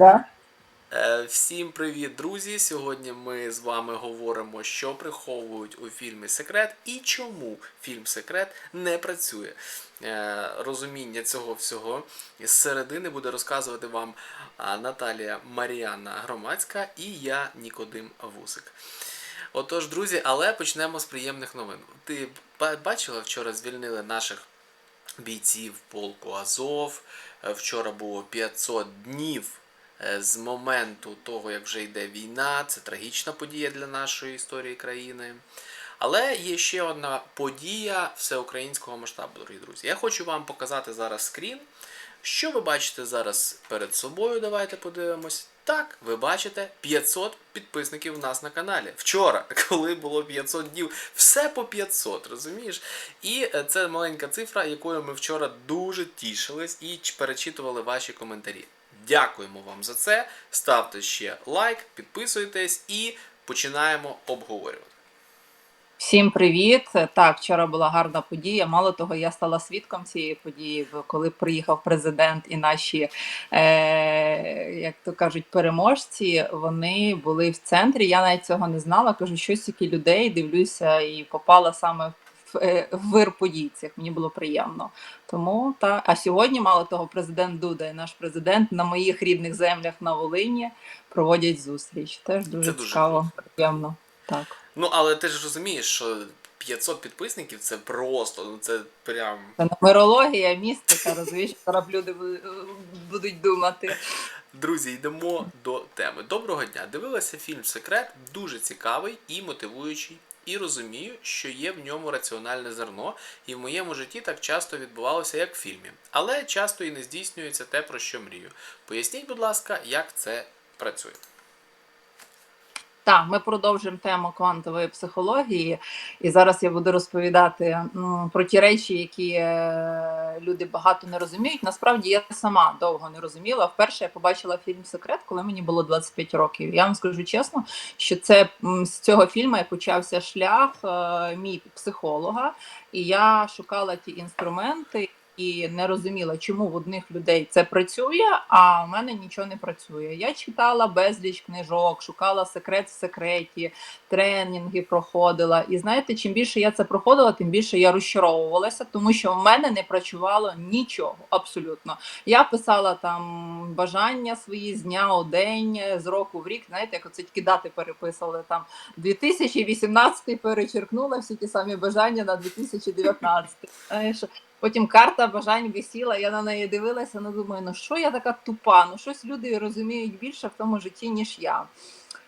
Да? Е, Всім привіт, друзі! Сьогодні ми з вами говоримо, що приховують у фільмі Секрет і чому фільм Секрет не працює. Е, Розуміння цього всього з середини буде розказувати вам Наталія Маріанна Громадська і я Нікодим Вусик. Отож, друзі, але почнемо з приємних новин. Ти бачила, вчора звільнили наших бійців полку Азов. Е, Вчора було 500 днів з моменту того, як вже йде війна. Це трагічна подія для нашої історії країни. Але є ще одна подія всеукраїнського масштабу, дорогі друзі. Я хочу вам показати зараз скрін. Що ви бачите зараз перед собою? Давайте подивимось. Так, ви бачите 500 підписників у нас на каналі. Вчора, коли було 500 днів, все по 500, розумієш? І е, це маленька цифра, якою ми вчора дуже тішились і перечитували ваші коментарі. Дякуємо вам за це. Ставте ще лайк, підписуйтесь і починаємо обговорювати. Всім привіт! Так, вчора була гарна подія. Мало того, я стала свідком цієї події, коли приїхав президент і наші, е, як то кажуть, переможці. Вони були в центрі. Я навіть цього не знала. Кажу, що стільки людей дивлюся і попала саме в, в вир подій. Мені було приємно. Тому та а сьогодні, мало того, президент Дуда і наш президент на моїх рідних землях на Волині проводять зустріч. Теж дуже дуже цікаво, приємно. Так. Ну, але ти ж розумієш, що 500 підписників це просто, ну це прям. Це нумерологія, містика, розумієш, зараз люди будуть думати. Друзі, йдемо до теми. Доброго дня! Дивилася фільм Секрет, дуже цікавий і мотивуючий. І розумію, що є в ньому раціональне зерно, і в моєму житті так часто відбувалося, як в фільмі. Але часто і не здійснюється те, про що мрію. Поясніть, будь ласка, як це працює. Так, ми продовжимо тему квантової психології, і зараз я буду розповідати ну, про ті речі, які е, люди багато не розуміють. Насправді я сама довго не розуміла. Вперше я побачила фільм Секрет, коли мені було 25 років. Я вам скажу чесно, що це з цього фільму почався шлях е, мій психолога, і я шукала ті інструменти. І не розуміла, чому в одних людей це працює, а в мене нічого не працює. Я читала безліч книжок, шукала секрет в секреті, тренінги проходила. І знаєте, чим більше я це проходила, тим більше я розчаровувалася, тому що в мене не працювало нічого абсолютно. Я писала там бажання свої з дня у день, з року в рік. Знаєте, як оце тільки дати переписували там 2018 перечеркнула всі ті самі бажання на 2019. Потім карта бажань висіла, я на неї дивилася, ну думаю, ну що я така тупа? Ну щось люди розуміють більше в тому житті, ніж я.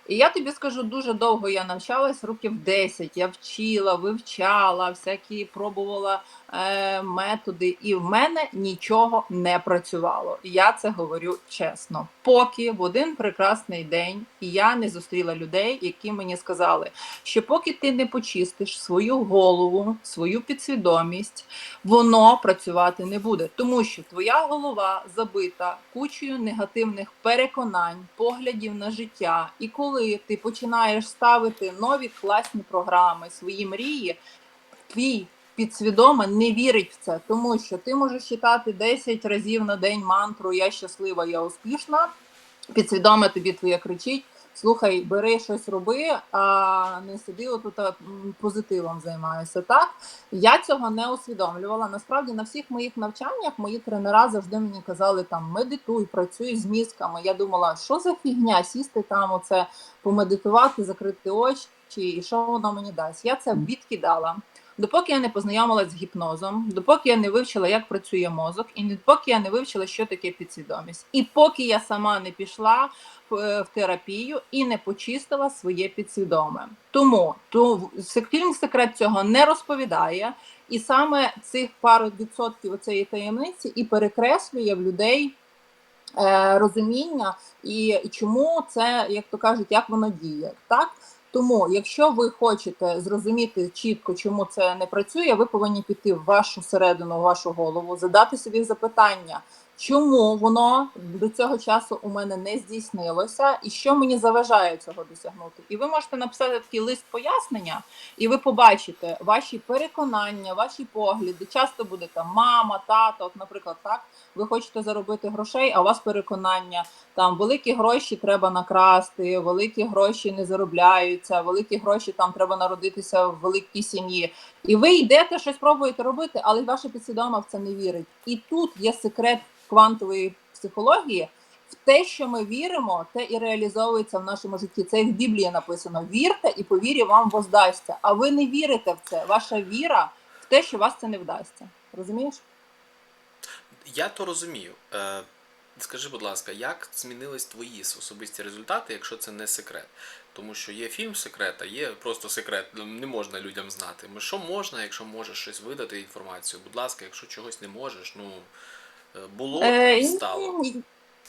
І я тобі скажу, дуже довго я навчалась, років 10. Я вчила, вивчала, всякі пробувала е, методи, і в мене нічого не працювало. Я це говорю чесно. Поки в один прекрасний день я не зустріла людей, які мені сказали, що поки ти не почистиш свою голову, свою підсвідомість, воно працювати не буде, тому що твоя голова забита кучею негативних переконань, поглядів на життя. І коли ти починаєш ставити нові класні програми, свої мрії, твій підсвідоме не вірить в це, тому що ти можеш читати 10 разів на день мантру Я щаслива, я успішна. Підсвідоме тобі твоє кричить. Слухай, бери щось роби, а не сиди отут позитивом займаюся. Так я цього не усвідомлювала. Насправді на всіх моїх навчаннях мої тренера завжди мені казали там медитуй, працюй з мізками. Я думала, що за фігня сісти там, оце помедитувати, закрити очі, і що воно мені дасть. Я це відкидала. Допоки я не познайомилася з гіпнозом, допоки я не вивчила, як працює мозок, і допоки я не вивчила, що таке підсвідомість, і поки я сама не пішла в, е, терапію і не почистила своє підсвідоме. Тому то фільм секрет цього не розповідає, і саме цих пару відсотків цієї таємниці і перекреслює в людей е, розуміння і чому це, як то кажуть, як воно діє. Так тому, якщо ви хочете зрозуміти чітко, чому це не працює, ви повинні піти в вашу середину, в вашу голову, задати собі запитання, чому воно до цього часу у мене не здійснилося, і що мені заважає цього досягнути. І ви можете написати такий лист пояснення, і ви побачите ваші переконання, ваші погляди. Часто буде там мама, тато, от, наприклад, так. Ви хочете заробити грошей, а у вас переконання там великі гроші треба накрасти, великі гроші не заробляються, великі гроші там треба народитися в великій сім'ї. І ви йдете щось пробуєте робити, але ваша підсвідома в це не вірить. І тут є секрет квантової психології. В те, що ми віримо, те і реалізовується в нашому житті. Це як в Біблії написано: вірте і по вірі вам воздасться. А ви не вірите в це. Ваша віра в те, що вас це не вдасться. Розумієш? Я то розумію. Е, скажи, будь ласка, як змінились твої особисті результати, якщо це не секрет? Тому що є фільм секрет, а є просто секрет, ну, не можна людям знати. Ми Що можна, якщо можеш щось видати інформацію? Будь ласка, якщо чогось не можеш, ну е, було Е, стало.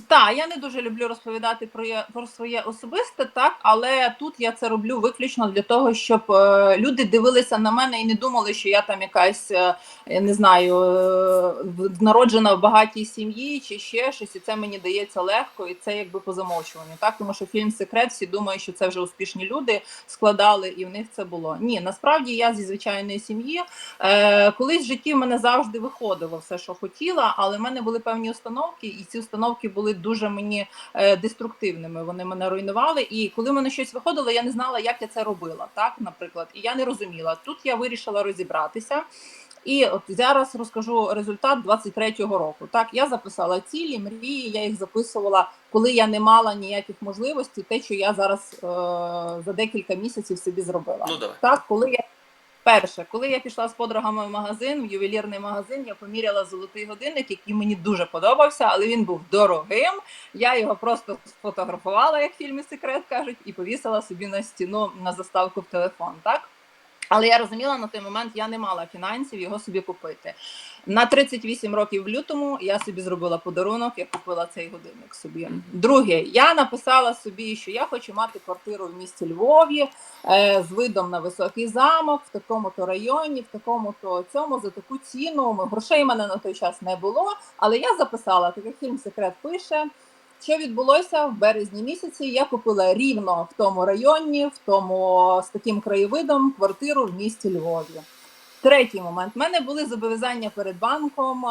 Так, я не дуже люблю розповідати про, про своє особисте, так, але тут я це роблю виключно для того, щоб е, люди дивилися на мене і не думали, що я там якась, е, я не знаю, е, народжена в багатій сім'ї чи ще щось, і це мені дається легко, і це якби по замовчуванню. Так, тому що фільм Секрет всі думають, що це вже успішні люди складали, і в них це було. Ні, насправді я зі звичайної сім'ї. Е, колись в житті в мене завжди виходило все, що хотіла, але в мене були певні установки, і ці установки були дуже мені е, деструктивними. Вони мене руйнували. І коли мене щось виходило, я не знала, як я це робила. Так, наприклад, і я не розуміла. Тут я вирішила розібратися. І от зараз розкажу результат 23-го року. Так, я записала цілі, мрії, я їх записувала, коли я не мала ніяких можливостей, те, що я зараз е, за декілька місяців собі зробила. Ну, давай. Так, коли я перше, коли я пішла з подругами в магазин, в ювелірний магазин, я поміряла золотий годинник, який мені дуже подобався, але він був дорогим. Я його просто сфотографувала, як в фільмі Секрет кажуть, і повісила собі на стіну на заставку в телефон. Так. Але я розуміла на той момент, я не мала фінансів його собі купити. На 38 років в лютому я собі зробила подарунок, я купила цей годинник собі. Друге, я написала собі, що я хочу мати квартиру в місті Львові е, з видом на високий замок, в такому-то районі, в такому-то цьому за таку ціну. Грошей в мене на той час не було, але я записала, так як фільм Секрет пише. Що відбулося в березні місяці? Я купила рівно в тому районі, в тому з таким краєвидом квартиру в місті Львові. Третій момент. У мене були зобов'язання перед банком.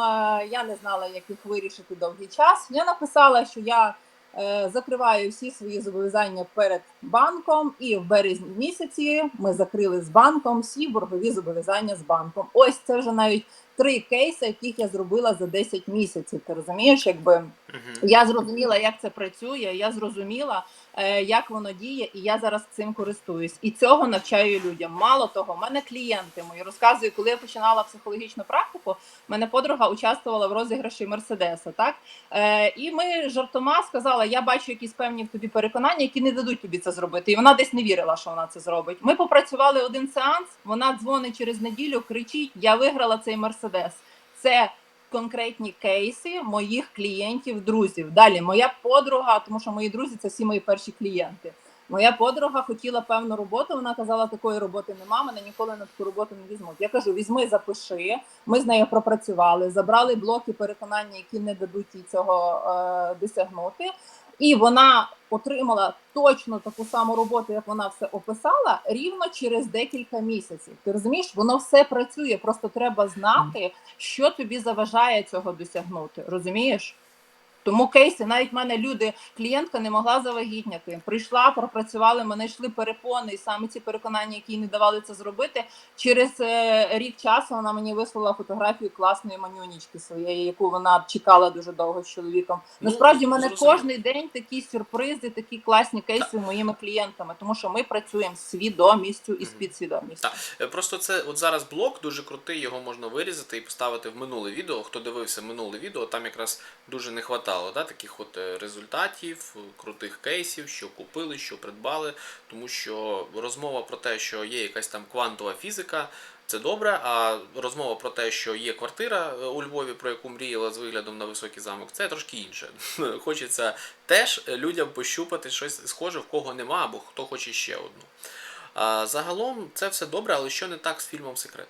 Я не знала, як їх вирішити довгий час. Я написала, що я е, закриваю всі свої зобов'язання перед банком, і в березні місяці ми закрили з банком всі боргові зобов'язання з банком. Ось це вже навіть три кейси, яких я зробила за 10 місяців. Ти розумієш, якби. Мгм. Я зрозуміла, як це працює. Я зрозуміла, е, як воно діє, і я зараз цим користуюсь. І цього навчаю людям. Мало того, в мене клієнти мої розказую, коли я починала психологічну практику. мене подруга участвувала в розіграші Мерседеса. Так е, і ми жартома сказала: я бачу якісь певні в тобі переконання, які не дадуть тобі це зробити. І вона десь не вірила, що вона це зробить. Ми попрацювали один сеанс. Вона дзвонить через неділю, кричить: Я виграла цей Мерседес. Це конкретні кейси моїх клієнтів, друзів. Далі моя подруга, тому що мої друзі це всі мої перші клієнти. Моя подруга хотіла певну роботу. Вона казала, такої роботи нема, мене ніколи на таку роботу не візьмуть. Я кажу: візьми, запиши. Ми з нею пропрацювали, забрали блоки переконання, які не дадуть їй цього е, досягнути. І вона отримала точно таку саму роботу, як вона все описала, рівно через декілька місяців. Ти розумієш, воно все працює. Просто треба знати, що тобі заважає цього досягнути. Розумієш? Тому кейси, навіть в мене люди, клієнтка не могла завагітняти. Прийшла, пропрацювали, мене йшли перепони, і саме ці переконання, які їй не давали це зробити. Через е, рік часу вона мені вислала фотографію класної манюнічки своєї, яку вона чекала дуже довго з чоловіком. Ну, Насправді, в мене кожен день такі сюрпризи, такі класні кейси з моїми клієнтами, тому що ми працюємо з свідомістю і з підсвідомістю. Так, Е, Просто це от зараз блок дуже крутий, його можна вирізати і поставити в минуле відео. Хто дивився минуле відео, там якраз дуже не хватало да, таких от е, результатів, крутих кейсів, що купили, що придбали. Тому що розмова про те, що є якась там квантова фізика. Це добре, а розмова про те, що є квартира е, у Львові, про яку мріяла з виглядом на високий замок, це трошки інше. Хочеться теж людям пощупати щось схоже, в кого нема, або хто хоче ще одну. Загалом це все добре, але що не так з фільмом Секрет?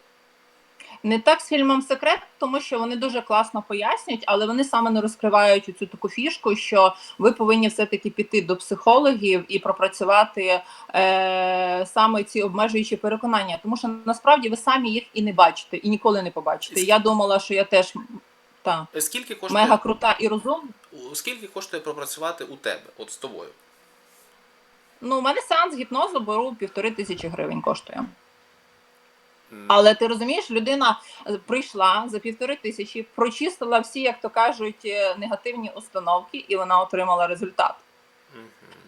Не так з фільмом Секрет, тому що вони дуже класно пояснюють, але вони саме не розкривають цю таку фішку, що ви повинні все-таки піти до психологів і пропрацювати е, саме ці обмежуючі переконання, тому що насправді ви самі їх і не бачите, і ніколи не побачите. Я думала, що я теж та Скільки коштує, мега крута і розумна. скільки коштує пропрацювати у тебе, от з тобою? Ну, у мене сеанс гіпнозу беру півтори тисячі гривень коштує. Але ти розумієш, людина е, прийшла за півтори тисячі, прочистила всі, як то кажуть, е, негативні установки, і вона отримала результат.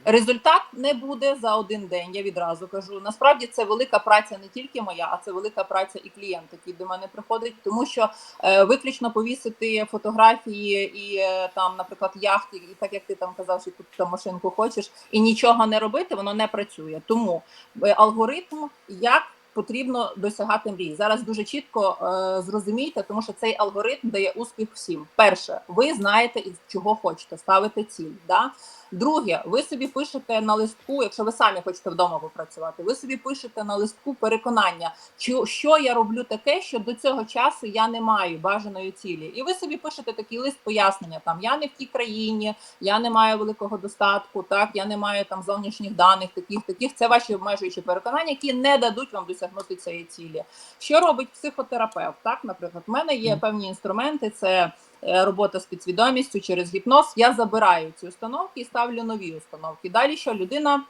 Результат не буде за один день. Я відразу кажу. Насправді це велика праця не тільки моя, а це велика праця і клієнта, який до мене приходить, тому що е, виключно повісити фотографії і е, там, наприклад, яхти, і так як ти там казав, що тут там машинку хочеш, і нічого не робити, воно не працює. Тому е, алгоритм, як потрібно досягати мрії. Зараз дуже чітко е, зрозумійте, тому що цей алгоритм дає успіх всім. Перше, ви знаєте, чого хочете, ставити ціль. Да? Друге, ви собі пишете на листку, якщо ви самі хочете вдома попрацювати, ви собі пишете на листку переконання, що я роблю таке, що до цього часу я не маю бажаної цілі. І ви собі пишете такий лист пояснення: там я не в тій країні, я не маю великого достатку, так я не маю там зовнішніх даних, таких, таких. Це ваші обмежуючі переконання, які не дадуть вам досягнути цієї цілі. Що робить психотерапевт? Так, наприклад, в мене є певні інструменти. Це робота з підсвідомістю через гіпноз. Я забираю ці установки і ставлю нові установки. Далі що людина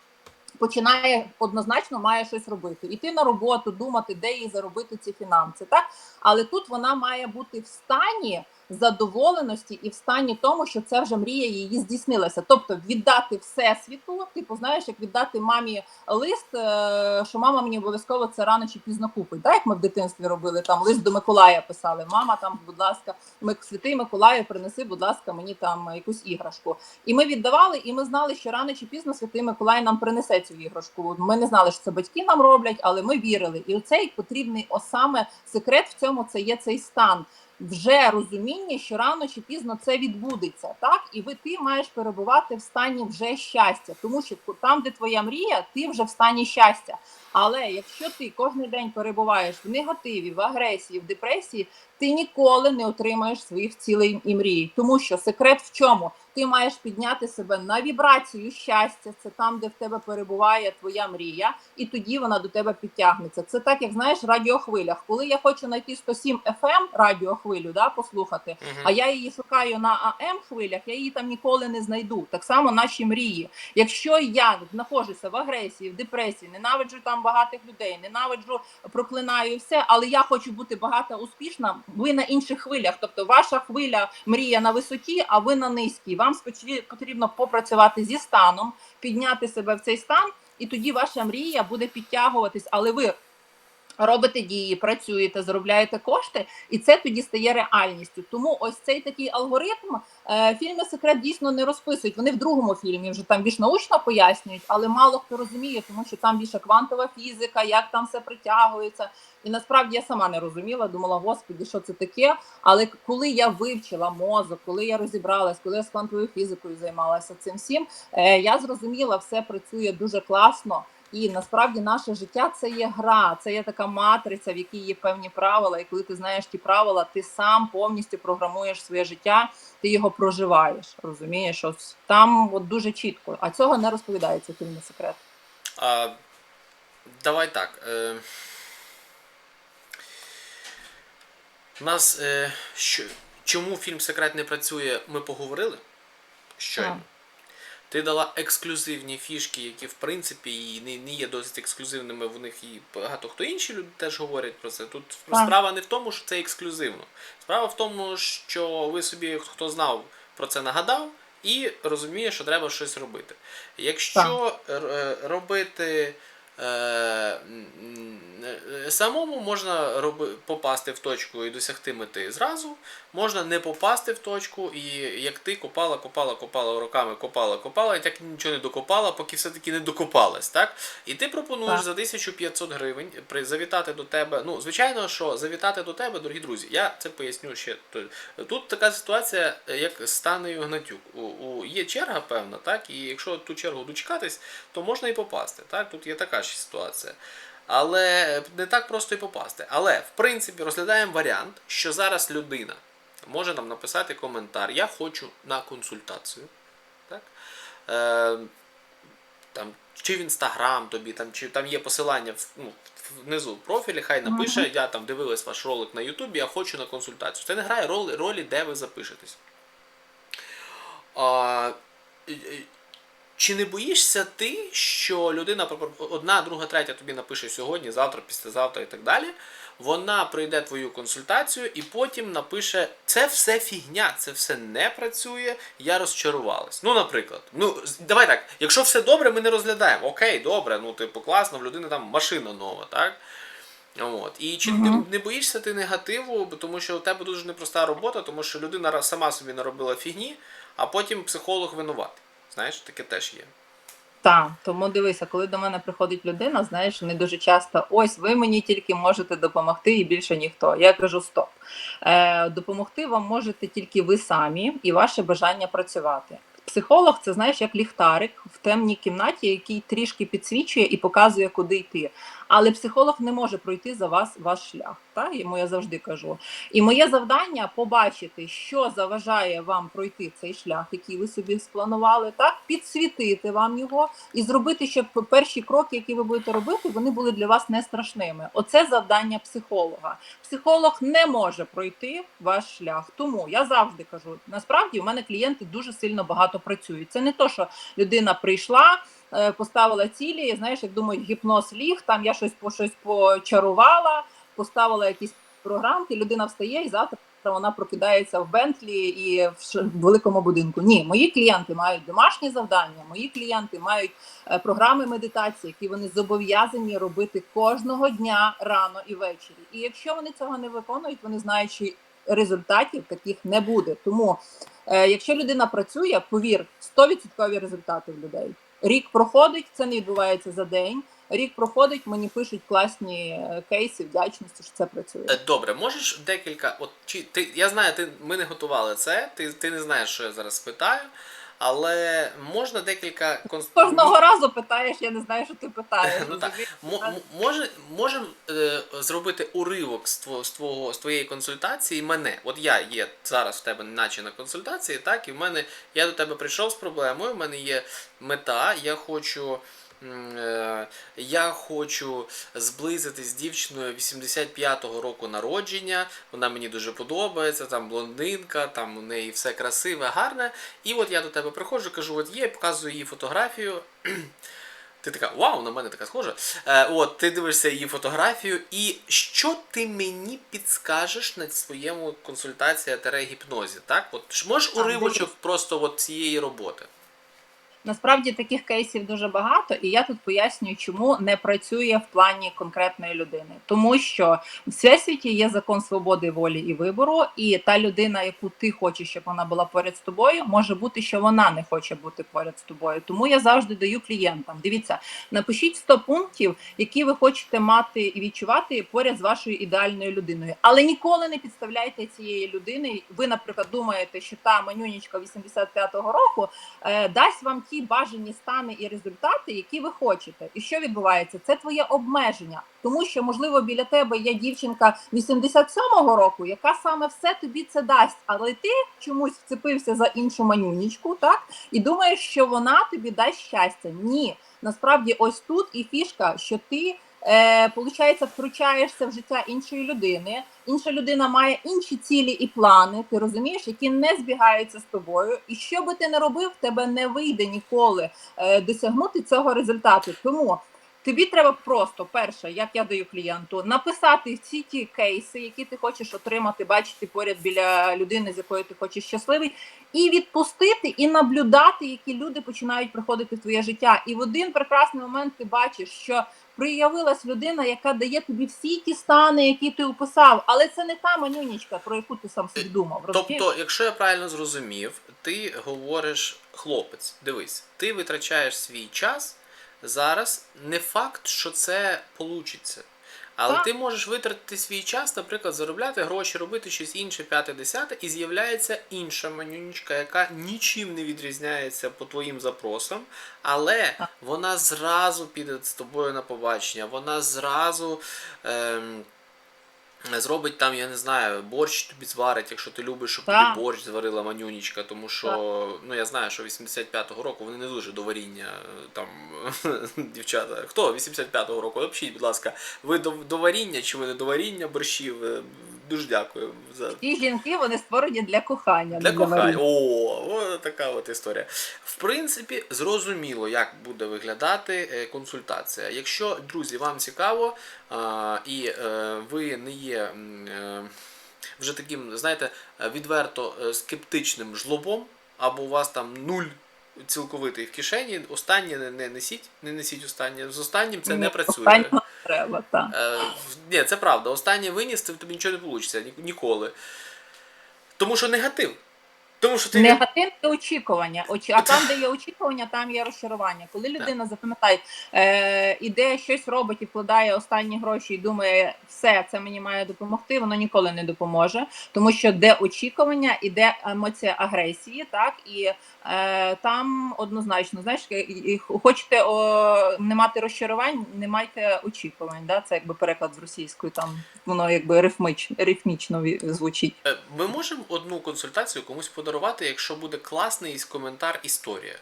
починає однозначно має щось робити, іти на роботу, думати, де їй заробити ці фінанси. Так, але тут вона має бути в стані задоволеності і в стані тому, що це вже мрія її здійснилася. Тобто віддати всесвіту, типу, знаєш, як віддати мамі лист, е, що мама мені обов'язково це рано чи пізно купить. Так, як ми в дитинстві робили, там лист до Миколая писали. Мама, там, будь ласка, святий Миколаю, принеси, будь ласка, мені там якусь іграшку. І ми віддавали, і ми знали, що рано чи пізно святий Миколай нам принесе цю іграшку. Ми не знали, що це батьки нам роблять, але ми вірили. І оцей потрібний саме секрет в цьому це є цей стан. Вже розуміння, що рано чи пізно це відбудеться, так і ви ти маєш перебувати в стані вже щастя, тому що там, де твоя мрія, ти вже в стані щастя. Але якщо ти кожен день перебуваєш в негативі, в агресії, в депресії, ти ніколи не отримаєш своїх цілей і мрій. Тому що секрет в чому? Ти маєш підняти себе на вібрацію щастя, це там, де в тебе перебуває твоя мрія, і тоді вона до тебе підтягнеться. Це так, як знаєш, радіохвилях. Коли я хочу знайти 107 FM радіохвилю, да, послухати, Мгм. а я її шукаю на АМ хвилях, я її там ніколи не знайду. Так само наші мрії. Якщо я знаходжуся в агресії, в депресії, ненавиджу там багатих людей, ненавиджу, проклинаю все, але я хочу бути багата, успішна. Ви на інших хвилях. Тобто, ваша хвиля мрія на висоті, а ви на низькій. Вам потрібно попрацювати зі станом, підняти себе в цей стан, і тоді ваша мрія буде підтягуватись, але ви. Робите дії, працюєте, заробляєте кошти, і це тоді стає реальністю. Тому ось цей такий алгоритм е, фільми секрет дійсно не розписують. Вони в другому фільмі вже там більш научно пояснюють, але мало хто розуміє, тому що там більше квантова фізика, як там все притягується. І насправді я сама не розуміла, думала, господі, що це таке. Але коли я вивчила мозок, коли я розібралась, коли я з квантовою фізикою займалася цим всім, е, я зрозуміла, все працює дуже класно. І насправді наше життя це є гра, це є така матриця, в якій є певні правила. І коли ти знаєш ті правила, ти сам повністю програмуєш своє життя, ти його проживаєш. Розумієш, ось там от дуже чітко. А цього не розповідається в фільмі секрет. А, давай так. Е, у нас е, що, чому фільм Секрет не працює, ми поговорили щойно. Ти дала ексклюзивні фішки, які в принципі і не, не є досить ексклюзивними. В них і багато хто інші люди теж говорять про це. Тут Так. справа не в тому, що це ексклюзивно. Справа в тому, що ви собі, хто знав, про це нагадав і розуміє, що треба щось робити. Якщо так. робити е, е, самому, можна попасти в точку і досягти мети зразу, можна не попасти в точку, і як ти копала, копала, копала роками, копала, копала, і так нічого не докопала, поки все-таки не докопалась. Так? І ти пропонуєш Так. за 1500 гривень завітати до тебе. Ну, звичайно, що завітати до тебе, дорогі друзі, я це поясню ще. Тут така ситуація, як з Станею Гнатюк. У, у, є черга певна, так? І якщо ту чергу дочекатись, то можна і попасти. Так? Тут є така ж ситуація. Але не так просто і попасти. Але в принципі розглядаємо варіант, що зараз людина може нам написати коментар. Я хочу на консультацію. Так? Е, там, чи в інстаграм тобі, там, чи там є посилання в, ну, внизу в профілі, хай напише, я там дивилась ваш ролик на Ютубі, я хочу на консультацію. Це не грає ролі, ролі де ви запишетесь. А, чи не боїшся ти, що людина одна, друга, третя тобі напише сьогодні, завтра, післязавтра і так далі. Вона пройде твою консультацію і потім напише: це все фігня, це все не працює, я розчарувалась. Ну, наприклад, ну давай так, якщо все добре, ми не розглядаємо. Окей, добре, ну типу класно, в людини там машина нова, так? От. І чи не, не боїшся ти негативу, тому що у тебе дуже непроста робота, тому що людина сама собі наробила фігні, а потім психолог винуватий. Знаєш, таке теж є. Так, тому дивися, коли до мене приходить людина, знаєш, не дуже часто ось ви мені тільки можете допомогти і більше ніхто. Я кажу стоп. Е, допомогти вам можете тільки ви самі і ваше бажання працювати. Психолог це знаєш як ліхтарик в темній кімнаті, який трішки підсвічує і показує, куди йти. Але психолог не може пройти за вас ваш шлях. Так? Йому я завжди кажу. І моє завдання побачити, що заважає вам пройти цей шлях, який ви собі спланували, так підсвітити вам його і зробити, щоб перші кроки, які ви будете робити, вони були для вас не страшними. Оце завдання психолога. Психолог не може пройти ваш шлях. Тому я завжди кажу: насправді у мене клієнти дуже сильно багато працюють. Це не то, що людина прийшла. Е, Поставила цілі, знаєш, як думають, гіпноз ліг, там я щось по щось почарувала, поставила якісь програмки, людина встає і завтра вона прокидається в Бентлі і в великому будинку. Ні, мої клієнти мають домашні завдання, мої клієнти мають е, програми медитації, які вони зобов'язані робити кожного дня рано і ввечері. І якщо вони цього не виконують, вони знають, що результатів таких не буде. Тому, е, якщо людина працює, повір, 100% результати в людей. Рік проходить, це не відбувається за день. Рік проходить, мені пишуть класні е, кейси вдячності, що це працює. Е, Добре, можеш декілька. От чи ти я знаю, ти ми не готували це. Ти, ти не знаєш, що я зараз спитаю, але можна декілька. Кожного разу питаєш, я не знаю, що ти питаєш. Ну, так. може, можемо е, зробити уривок з, тво, з, твого, з твоєї консультації мене. От я є зараз в тебе наче на консультації, так, і в мене я до тебе прийшов з проблемою, в мене є мета, я хочу. Е, Я хочу зблизитись з дівчиною 85-го року народження. Вона мені дуже подобається, там блондинка, там у неї все красиве, гарне. І от я до тебе приходжу, кажу, от є, показую її фотографію. Ти така, вау, на мене така схожа. Е, от, ти дивишся її фотографію, і що ти мені підскажеш на своєму консультації гіпнозі? Так? От, можеш уривочок просто от цієї роботи? Насправді таких кейсів дуже багато, і я тут пояснюю, чому не працює в плані конкретної людини. Тому що в всесвіті є закон свободи волі і вибору, і та людина, яку ти хочеш, щоб вона була поряд з тобою, може бути, що вона не хоче бути поряд з тобою. Тому я завжди даю клієнтам: дивіться, напишіть 100 пунктів, які ви хочете мати і відчувати поряд з вашою ідеальною людиною. Але ніколи не підставляйте цієї людини. Ви, наприклад, думаєте, що та манюнічка 85-го року е, дасть вам ті бажані стани і результати, які ви хочете. І що відбувається? Це твоє обмеження, тому що можливо біля тебе є дівчинка 87-го року, яка саме все тобі це дасть, але ти чомусь вцепився за іншу манюнічку, так і думаєш, що вона тобі дасть щастя. Ні, насправді, ось тут і фішка, що ти. Е, получається, втручаєшся в життя іншої людини. Інша людина має інші цілі і плани, ти розумієш, які не збігаються з тобою. І що би ти не робив, тебе не вийде ніколи е, досягнути цього результату. Тому тобі треба просто перше, як я даю клієнту, написати всі ті кейси, які ти хочеш отримати, бачити поряд біля людини, з якою ти хочеш щасливий, і відпустити, і наблюдати, які люди починають приходити в твоє життя. І в один прекрасний момент ти бачиш, що проявилась людина, яка дає тобі всі ті стани, які ти описав, але це не та манюнічка, про яку ти сам собі думав. розумієш? Тобто, якщо я правильно зрозумів, ти говориш, хлопець, дивись, ти витрачаєш свій час зараз. Не факт, що це получиться. Але Так. ти можеш витратити свій час, наприклад, заробляти гроші, робити щось інше, п'яте, десяте, і з'являється інша менючка, яка нічим не відрізняється по твоїм запросам, але Так. вона зразу піде з тобою на побачення, вона зразу. Ем, Зробить там, я не знаю, борщ тобі зварить, якщо ти любиш, щоб тобі борщ зварила манюнічка, тому що ну я знаю, що 85-го року вони не дуже до варіння е, там дівчата. Хто 85-го року? Напишіть, будь ласка, ви до, до варіння чи ви не до варіння борщів? Дуже дякую за Ті жінки вони створені для кохання. для кохання. О, о, така от історія. В принципі, зрозуміло, як буде виглядати е, консультація. Якщо, друзі, вам цікаво і е, ви не є е, вже таким, знаєте, відверто скептичним жлобом, або у вас там нуль. Цілковитий в кишені, останнє не, не несіть, не несіть останнє. З останнім це не не працює. треба, так. Е, ні, це правда. Останнє виніс, це тобі нічого не вийде ніколи. Тому що негатив. Тому що ти не- Негативне очікування. Очі- А там, де є очікування, там є розчарування. Коли людина запам'ятає, е, іде щось робить і вкладає останні гроші і думає, все це мені має допомогти, воно ніколи не допоможе, тому що де очікування, іде емоція агресії, так і е, там однозначно, знаєш, хочете о, не мати розчарувань, не майте очікувань. Да? Це якби переклад з російської, там воно якби рифмич, рифмічно звучить. Е, Ми можемо одну консультацію комусь подарувати, якщо буде класний коментар історія.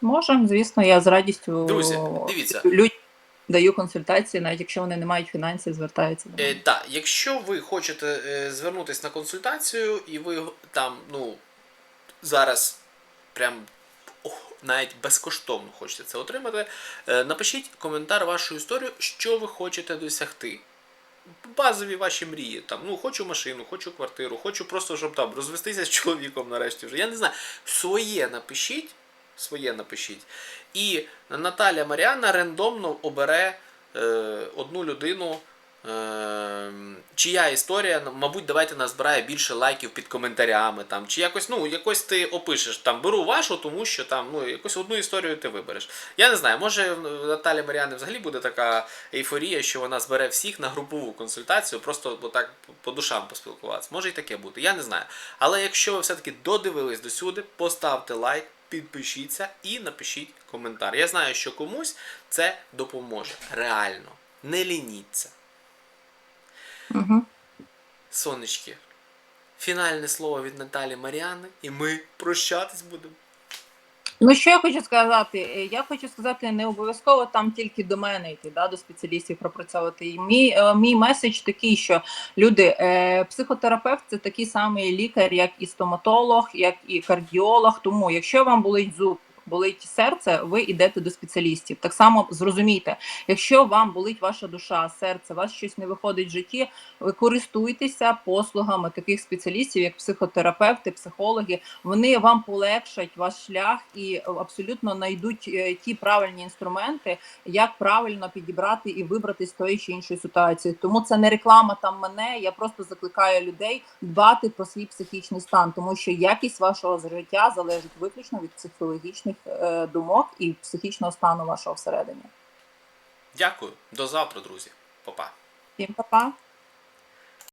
Можемо, звісно, я з радістю Друзі, дивіться. людям даю консультації, навіть якщо вони не мають фінансів, звертаються до Е, так, якщо ви хочете е, звернутися на консультацію, і ви там, ну, зараз прям ох, навіть безкоштовно хочете це отримати, е, напишіть коментар вашу історію, що ви хочете досягти. Базові ваші мрії. Там, ну, хочу машину, хочу квартиру, хочу просто, щоб там розвестися з чоловіком нарешті вже. Я не знаю. Своє напишіть. Своє напишіть. І Наталя Маріана рандомно обере е, одну людину. Е, чия історія, ну, мабуть, давайте назбирає більше лайків під коментарями, там, чи якось, ну, якось ти опишеш, там, беру вашу, тому що там, ну, якусь одну історію ти вибереш. Я не знаю, може в Наталі Маріани взагалі буде така ейфорія, що вона збере всіх на групову консультацію, просто отак по душам поспілкуватися. Може і таке бути, я не знаю. Але якщо ви все-таки додивились до сюди, поставте лайк, підпишіться і напишіть коментар. Я знаю, що комусь це допоможе. Реально. Не лініться. Угу. Сонечки. Фінальне слово від Наталі Маріани, і ми прощатись будемо. Ну що я хочу сказати? Е, Я хочу сказати, не обов'язково там тільки до мене йти, да, до спеціалістів пропрацьовувати. І мій, е, мій меседж такий, що люди, е, психотерапевт це такий самий лікар, як і стоматолог, як і кардіолог. Тому, якщо вам болить зуб, болить серце, ви йдете до спеціалістів. Так само зрозумійте, якщо вам болить ваша душа, серце, вас щось не виходить в житті, ви користуйтеся послугами таких спеціалістів, як психотерапевти, психологи. Вони вам полегшать ваш шлях і абсолютно знайдуть е, ті правильні інструменти, як правильно підібрати і вибрати з тої чи іншої ситуації. Тому це не реклама там мене. Я просто закликаю людей дбати про свій психічний стан, тому що якість вашого життя залежить виключно від психологічних думок і психічного стану вашого всередині. Дякую. До завтра, друзі. Па-па. Всім па-па!